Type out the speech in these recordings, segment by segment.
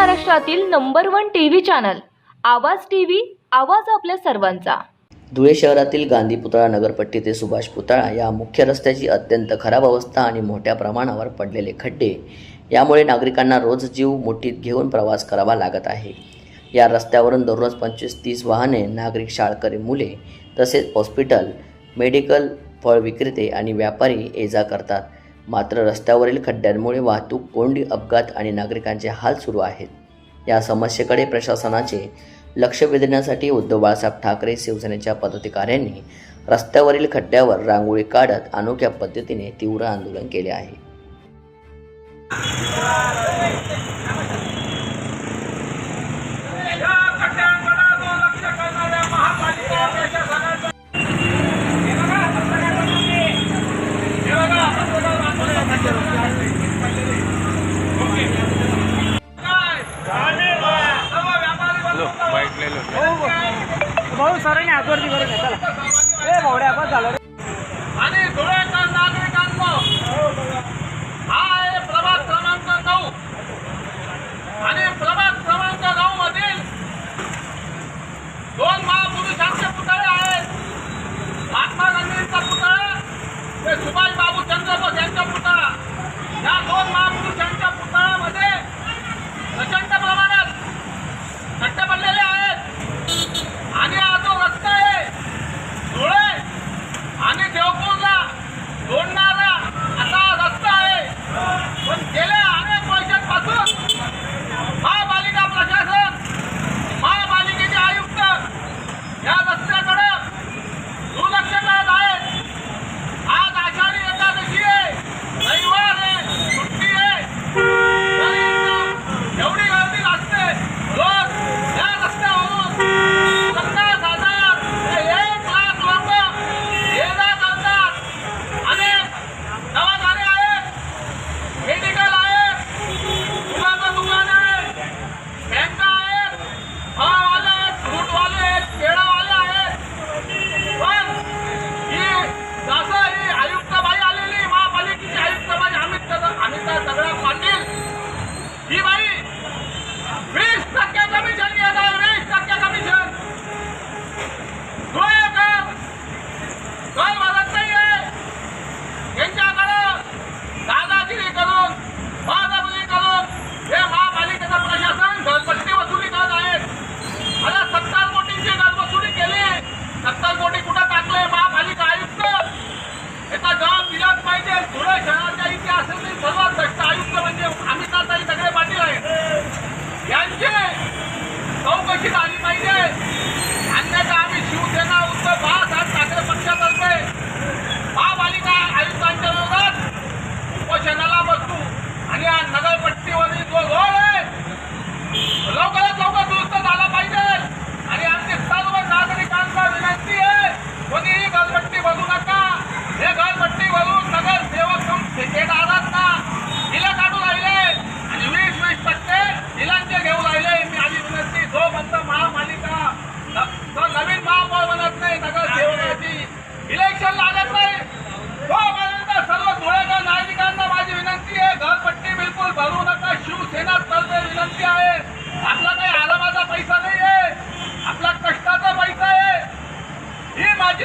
महाराष्ट्रातील number one T V channel Awaaz T V Awaaz आपल्या सर्वांचा. धुळे शहरातील गांधी पुतळा नगरपट्टी ते सुभाष पुतळा या मुख्य रस्त्याची अत्यंत खराब अवस्था आणि मोठ्या प्रमाणावर पडलेले खड्डे. यामुळे नागरिकांना रोज जीव मुठीत घेऊन प्रवास करावा लागत आहे. या रस्त्यावरून दररोज पंचवीस तीस वाहने नागरिक शाळकरी मुले तसेच हॉस्पिटल मेडिकल फळ विक्रेते आणि व्यापारी ये जा करतात. मात्र रस्त्यावरील खड्ड्यांमुळे वाहतूक कोंडी अपघात आणि नागरिकांचे हाल सुरू आहेत. या समस्येकडे प्रशासनाचे लक्ष वेधण्यासाठी उद्धव बाळासाहेब ठाकरे शिवसेनेच्या पदाधिकाऱ्यांनी रस्त्यावरील खड्ड्यावर रांगोळी काढत अनोख्या पद्धतीने तीव्र आंदोलन केले आहे. भाऊ सरांनी हातवरती करून घेतला ए भावड्या बस झालं रे. आणि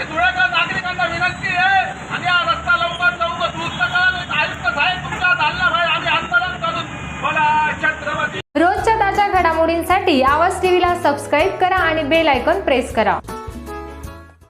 धुळ्याच्या नागरिकांना विनंती आहे. आणि हा रस्ता लवकर लवकर दुरुस्त आयुक्त साहेब भाई आम्ही आंदोलन करून बोला छत्रपती. रोजच्या ताज्या घडामोडींसाठी आवाज टीव्हीला सबस्क्राईब करा आणि बेल आयकॉन प्रेस करा.